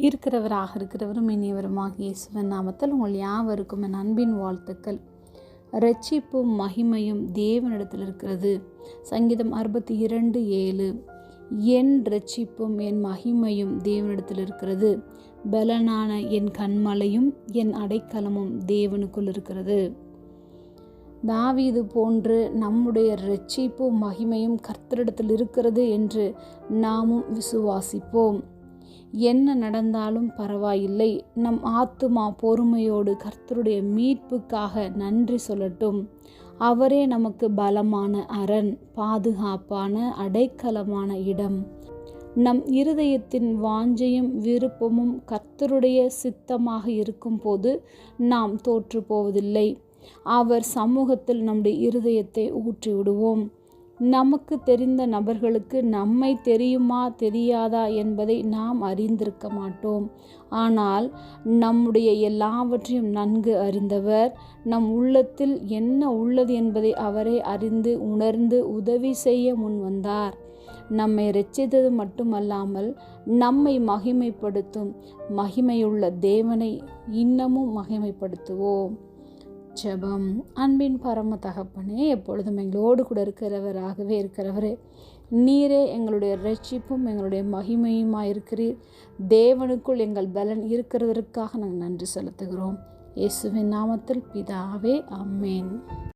இருக்கிறவராக இருக்கிறவரும் இனியவருமாக இயேசுவன் நாமத்தில் உங்கள் யாவருக்கும் என் அன்பின் வாழ்த்துக்கள். ரட்சிப்பும் மகிமையும் தேவனிடத்தில் இருக்கிறது. சங்கீதம் அறுபத்தி இரண்டு ஏழு. என் ரட்சிப்பும் என் மகிமையும் தேவனிடத்தில் இருக்கிறது. பலனான என் கண்மலையும் என் அடைக்கலமும் தேவனுக்குள் இருக்கிறது. தாவீது போன்று நம்முடைய ரட்சிப்பும் மகிமையும் கர்த்தரிடத்தில் இருக்கிறது என்று நாமும் விசுவாசிப்போம். என்ன நடந்தாலும் பரவாயில்லை. நம் ஆத்துமா பொறுமையோடு கர்த்தருடைய மீட்புக்காக நன்றி சொல்லட்டும். அவரே நமக்கு பலமான அரண் பாதுகாப்பான அடைக்கலமான இடம். நம் இருதயத்தின் வாஞ்சையும் விருப்பமும் கர்த்தருடைய சித்தமாக இருக்கும்போது நாம் தோற்று போவதில்லை அவர் சமூகத்தில் நம்முடைய இருதயத்தை ஊற்றி விடுவோம் நமக்கு தெரிந்த நபர்களுக்கு நம்மை தெரியுமா தெரியாதா என்பதை நாம் அறிந்திருக்க மாட்டோம். ஆனால் நம்முடைய எல்லாவற்றையும் நன்கு அறிந்தவர் நம் உள்ளத்தில் என்ன உள்ளது என்பதை அவரே அறிந்து உணர்ந்து உதவி செய்ய முன் வந்தார். நம்மை ரச்சித்தது மட்டுமல்லாமல் நம்மை மகிமைப்படுத்தும் மகிமையுள்ள தேவனை இன்னமும் மகிமைப்படுத்துவோம். ஜெபம் அன்பின் பரம தகப்பனே எப்பொழுதும் எங்களோடு கூட இருக்கிறவராகவே இருக்கிறவரே நீரே எங்களுடைய ரட்சிப்பும் எங்களுடைய மகிமையுமாக இருக்கிறீர் தேவனுக்குள் எங்கள் பலன் இருக்கிறதற்காக நாங்கள் நன்றி செலுத்துகிறோம். இயேசுவின் நாமத்தில் பிதாவே அம்மேன்